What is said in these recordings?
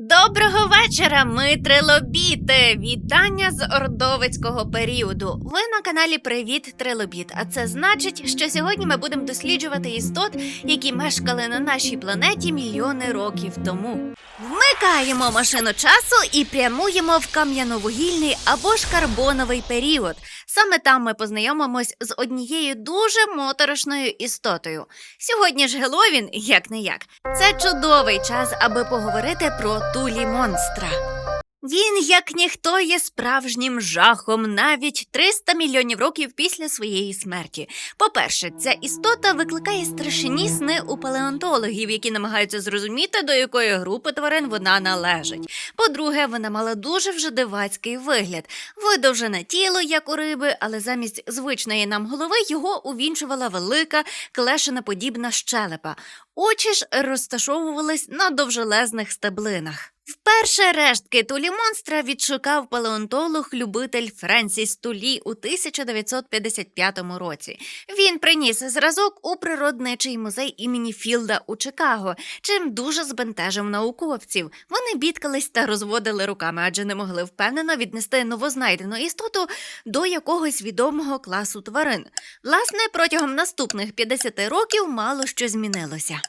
Доброго вечора, ми трилобіти! Вітання з ордовицького періоду. Ви на каналі Привіт Трилобіт. А це значить, що сьогодні ми будемо досліджувати істот, які мешкали на нашій планеті мільйони років тому. Вмикаємо машину часу і прямуємо в кам'яновугільний або ж карбоновий період. Саме там ми познайомимось з однією дуже моторошною істотою. Сьогодні ж Геловін, як не як, це чудовий час, аби поговорити про тулі монстра. Він, як ніхто, є справжнім жахом навіть 300 мільйонів років після своєї смерті. По-перше, ця істота викликає страшні сни у палеонтологів, які намагаються зрозуміти, до якої групи тварин вона належить. По-друге, вона мала дуже вже дивацький вигляд, видовжене тіло, як у риби, але замість звичної нам голови його увінчувала велика клешеноподібна щелепа. Очі ж розташовувались на довжелезних стеблинах. Вперше рештки тулі монстра відшукав палеонтолог-любитель Френсіс Тулі у 1955 році. Він приніс зразок у природничий музей імені Філда у Чикаго, чим дуже збентежив науковців. Вони бідкались та розводили руками, адже не могли впевнено віднести новознайдену істоту до якогось відомого класу тварин. Власне, протягом наступних 50 років мало що змінилося.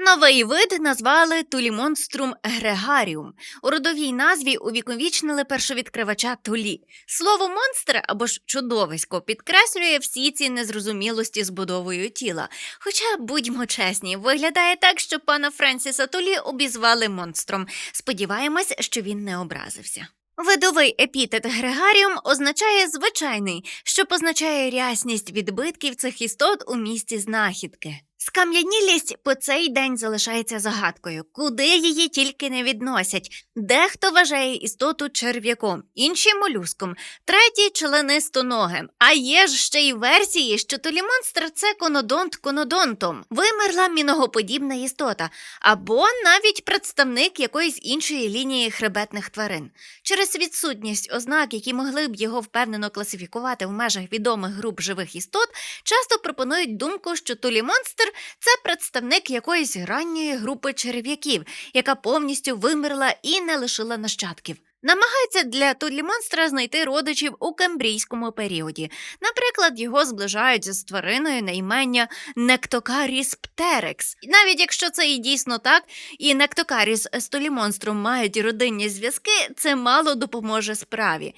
Новий вид назвали тулімонструм грегаріум. У родовій назві увіковічнили першовідкривача тулі. Слово монстр або ж чудовисько підкреслює всі ці незрозумілості з будовою тіла. Хоча, будьмо чесні, виглядає так, що пана Френсіса Тулі обізвали монстром. Сподіваємось, що він не образився. Видовий епітет грегаріум означає звичайний, що позначає рясність відбитків цих істот у місці знахідки. Скам'янілість по цей день залишається загадкою, куди її тільки не відносять. Дехто вважає істоту черв'яком, інші молюском, треті членистоногим. А є ж ще й версії, що толімонстр це конодонт конодонтом, вимерла міногоподібна істота, або навіть представник якоїсь іншої лінії хребетних тварин. Через відсутність ознак, які могли б його впевнено класифікувати в межах відомих груп живих істот, часто пропонують думку, що толімонстр це представник якоїсь ранньої групи черв'яків, яка повністю вимерла і не лишила нащадків. Намагається для тулі-монстра знайти родичів у кембрійському періоді. Наприклад, його зближають з твариною на імення Нектокаріс птерекс. Навіть якщо це і дійсно так, і Нектокаріс з тулімонстром мають родинні зв'язки, це мало допоможе справі.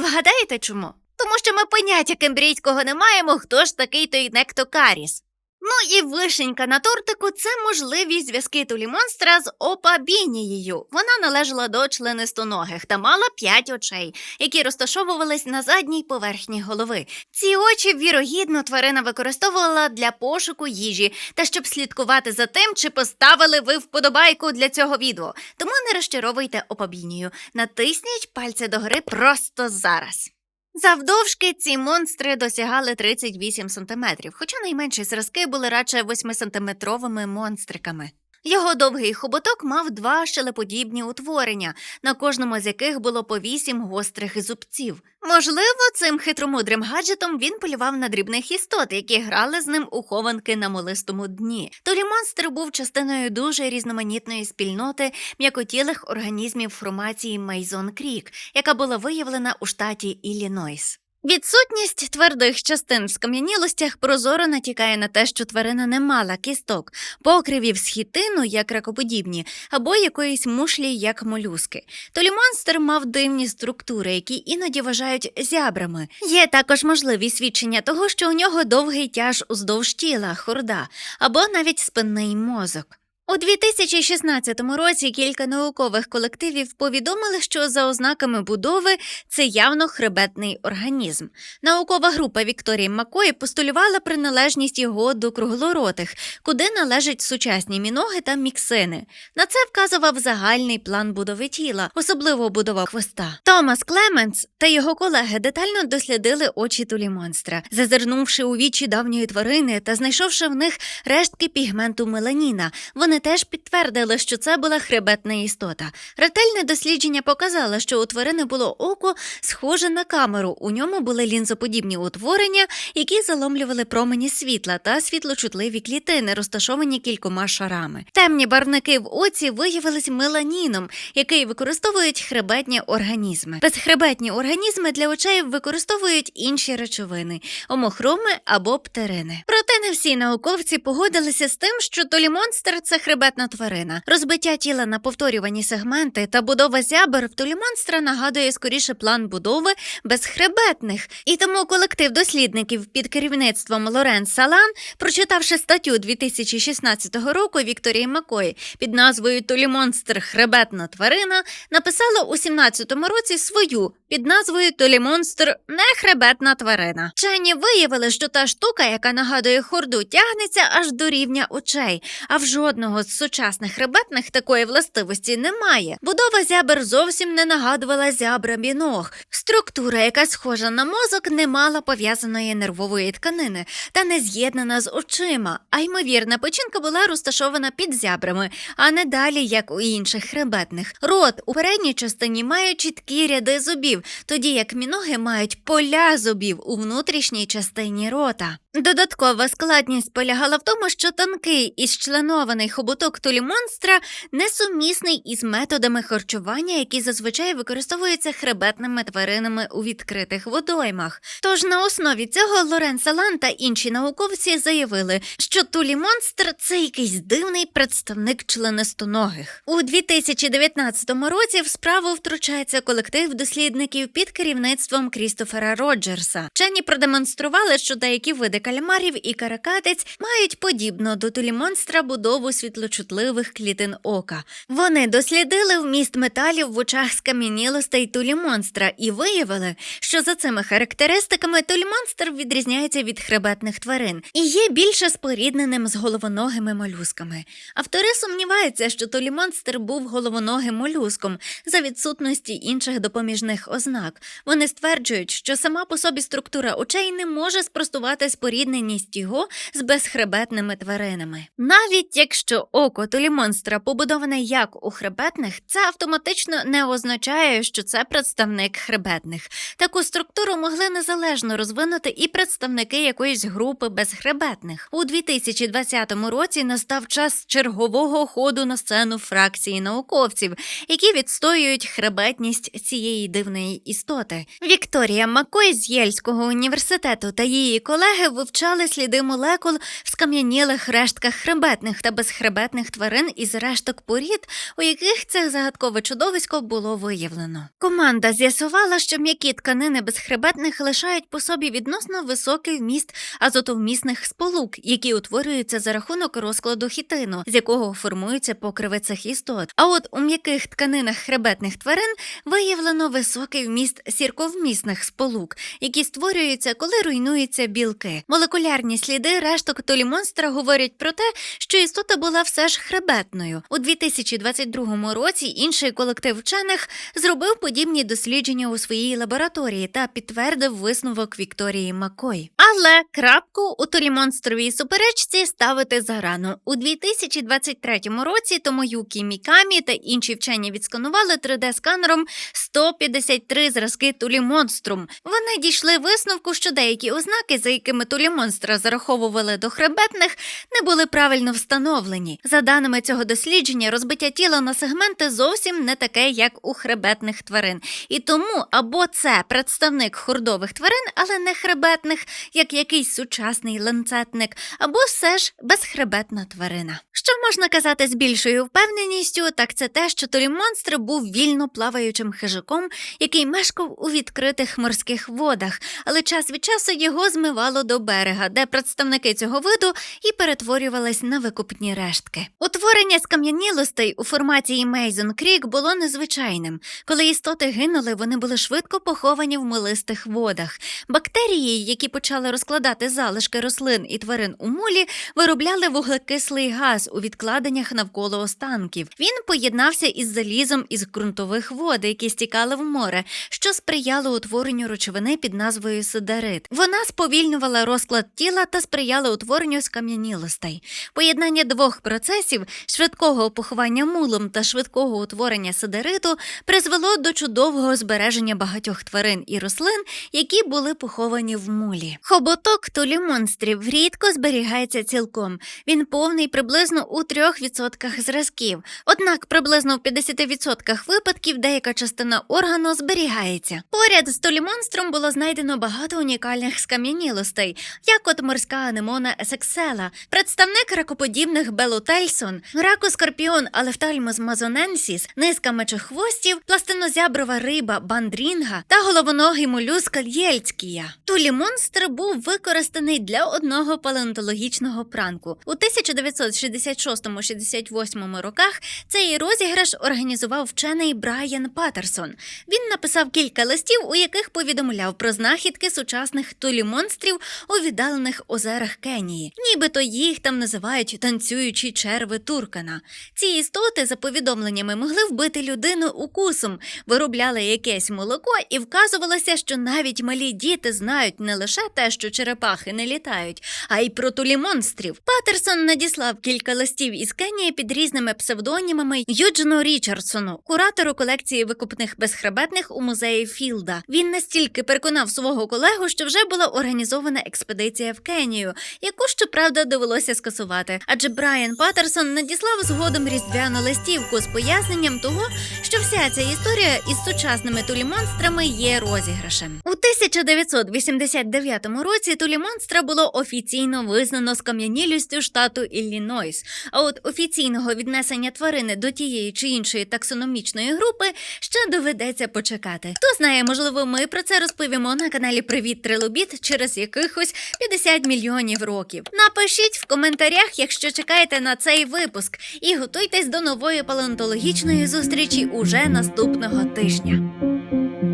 Вгадаєте чому? Тому що ми поняття кембрійського не маємо, хто ж такий той Нектокаріс. Ну і вишенька на тортику це можливі зв'язки тулімонстра з опабінією. Вона належала до членистоногих та мала п'ять очей, які розташовувались на задній поверхні голови. Ці очі, вірогідно, тварина використовувала для пошуку їжі та щоб слідкувати за тим, чи поставили ви вподобайку для цього відео. Тому не розчаровуйте опабінію. Натисніть пальці догори просто зараз. Завдовжки ці монстри досягали 38 сантиметрів, хоча найменші зразки були радше 8-сантиметровими монстриками. Його довгий хоботок мав два щелеподібні утворення, на кожному з яких було по вісім гострих зубців. Можливо, цим хитромудрим гаджетом він полював на дрібних істот, які грали з ним у хованки на молистому дні. Толі монстр був частиною дуже різноманітної спільноти м'якотілих організмів формації Мейзон Крік, яка була виявлена у штаті Іллінойс. Відсутність твердих частин в скам'янілостях прозоро натякає на те, що тварина не мала кісток, покривів з хітину, як ракоподібні, або якоїсь мушлі, як молюски. Толі монстр мав дивні структури, які іноді вважають зябрами. Є також можливі свідчення того, що у нього довгий тяж уздовж тіла, хорда, або навіть спинний мозок. У 2016 році кілька наукових колективів повідомили, що за ознаками будови це явно хребетний організм. Наукова група Вікторії Макої постулювала приналежність його до круглоротих, куди належать сучасні міноги та міксини. На це вказував загальний план будови тіла, особливо будова хвоста. Томас Клеменс та його колеги детально дослідили очі тулі монстра, зазирнувши у вічі давньої тварини та знайшовши в них рештки пігменту меланіна. Вони Вони теж підтвердили, що це була хребетна істота. Ретельне дослідження показало, що у тварини було око схоже на камеру. У ньому були лінзоподібні утворення, які заломлювали промені світла та світлочутливі клітини, розташовані кількома шарами. Темні барвники в оці виявились меланіном, який використовують хребетні організми. Безхребетні організми для очей використовують інші речовини омохроми або птерини. Проте не всі науковці погодилися з тим, що толімонстр це хребетна тварина. Розбиття тіла на повторювані сегменти та будова зябр в толімонстра нагадує скоріше план будови безхребетних. І тому колектив дослідників під керівництвом Лорен Салан, прочитавши статтю 2016 року Вікторії Макої під назвою Толімонстр хребетна тварина, написала у 17-му році свою під назвою Толімонстр нехребетна тварина. Вчені виявили, що та штука, яка нагадує хорду, тягнеться аж до рівня очей, а в жодного з сучасних хребетних такої властивості немає. Будова зябр зовсім не нагадувала зябра біног. Структура, яка схожа на мозок, не мала пов'язаної нервової тканини та не з'єднана з очима. А ймовірна печінка була розташована під зябрами, а не далі, як у інших хребетних. Рот у передній частині має чіткі ряди зубів, тоді як міноги мають поля зубів у внутрішній частині рота. Додаткова складність полягала в тому, що тонкий і членований хоботок тулімонстра несумісний із методами харчування, які зазвичай використовуються хребетними тваринами у відкритих водоймах. Тож на основі цього Лорен Салан та інші науковці заявили, що тулімонстр це якийсь дивний представник членистоногих. У 2019 році в справу втручається колектив дослідників під керівництвом Крістофера Роджерса. Вчені продемонстрували, що деякі види кальмарів і каракатиць мають подібно до тулімонстра будову світлочутливих клітин ока. Вони дослідили вміст металів в очах скам'янілостей тулімонстра і виявили, що за цими характеристиками тулімонстр відрізняється від хребетних тварин і є більше спорідненим з головоногими молюсками. Автори сумніваються, що тулімонстр був головоногим молюском за відсутності інших допоміжних ознак. Вони стверджують, що сама по собі структура очей не може спростувати спорідненість його з безхребетними тваринами. Навіть якщо око толімонстра побудоване як у хребетних, це автоматично не означає, що це представник хребетних. Таку структуру могли незалежно розвинути і представники якоїсь групи безхребетних. У 2020 році настав час чергового ходу на сцену фракції науковців, які відстоюють хребетність цієї дивної істоти. Вікторія Макой з Єльського університету та її колеги вивчали сліди молекул в скам'янілих рештках хребетних та безхребетних тварин із решток порід, у яких це загадкове чудовисько було виявлено. Команда з'ясувала, що м'які тканини безхребетних лишають по собі відносно високий вміст азотовмісних сполук, які утворюються за рахунок розкладу хітину, з якого формуються покриви цих істот. А от у м'яких тканинах хребетних тварин виявлено високий вміст сірковмісних сполук, які створюються, коли руйнуються білки. Молекулярні сліди решток толімонстра говорять про те, що істота була все ж хребетною. У 2022 році інший колектив вчених зробив подібні дослідження у своїй лабораторії та підтвердив висновок Вікторії Макой. Але крапку у толімонстровій суперечці ставити зарано. У 2023 році Томоюкі Мікамі та інші вчені відсканували 3D-сканером 153 зразки тулімонструм. Вони дійшли висновку, що деякі ознаки, за якими тулімонстра зараховували до хребетних, не були правильно встановлені. За даними цього дослідження, розбиття тіла на сегменти зовсім не таке, як у хребетних тварин. І тому або це представник хордових тварин, але не хребетних, як якийсь сучасний ланцетник, або все ж безхребетна тварина. Що можна казати з більшою впевненістю, так це те, що Торімонстр був вільно плаваючим хижаком, який мешкав у відкритих морських водах, але час від часу його змивало до берега, де представники цього виду і перетворювались на викупні рештки. Утворення скам'янілостей у формації Мейзон Крік було незвичайним. Коли істоти гинули, вони були швидко поховані в милистих водах. Бактерії, які почали розкладати залишки рослин і тварин у мулі, виробляли вуглекислий газ у відкладеннях навколо останків. Він поєднався із залізом із ґрунтових вод, які стікали в море, що сприяло утворенню речовини під назвою сидерит. Вона сповільнювала розклад тіла та сприяла утворенню скам'янілостей. Поєднання двох процесів швидкого опухування мулом та швидкого утворення сидериту призвело до чудового збереження багатьох тварин і рослин, які були поховані в мулі. Хоботок тулі монстрів рідко зберігається цілком. Він повний приблизно у 3% зразків. Однак приблизно в 50% випадків деяка частина органу зберігається. Поряд з толімонстром було знайдено багато унікальних скам'янілостей, як от морська анемона есексела, представник ракоподібних белотельсон, ракоскорпіон алефтальмус мазоненсіс, низка мечохвостів, пластинозяброва риба бандрінга та головоногий молюска лєльцькія. Тулімонстр був використаний для одного палеонтологічного пранку. У 1966-68 роках цей розіграш організував вчений Брайан Паттерсон. Він написав кілька листів, у яких повідомляв про знахідки сучасних тулімонстрів у віддалених озерах Кенії. Нібито їх там називають танцюючі черви Туркана. Ці істоти, за повідомленнями, могли вбити людину укусом, виробляли якесь молоко і вказувалося, що навіть малі діти знають не лише те, що черепахи не літають, а й про тулімонстрів. Патерсон надіслав кілька листів із Кенії під різними псевдонімами Юджину Річардсону, куратору колекції викупних безхребетних у музеї Філда. Він настільки переконав свого колегу, що вже була організована експедиція в Кенію, яку щоправда довелося скасувати. Адже Брайан Патерсон надіслав згодом різдвяну листівку з поясненням того, що вся ця історія із сучасними тулімонстрами є розіграшем. У 1989 році тулімонстра було офіційно визнано скам'янілістю штату Іллінойс. А от офіційного віднесення тварини до тієї чи іншої таксономічної групи ще доведеться почекати. Хто знає, можливо, ми про це розповімо на каналі Привіт Трилобіт через якихось 50 мільйонів років. Напишіть в коментарях, якщо чекаєте на цей випуск, і готуйтесь до нової палеонтологічної зустрічі уже наступного тижня.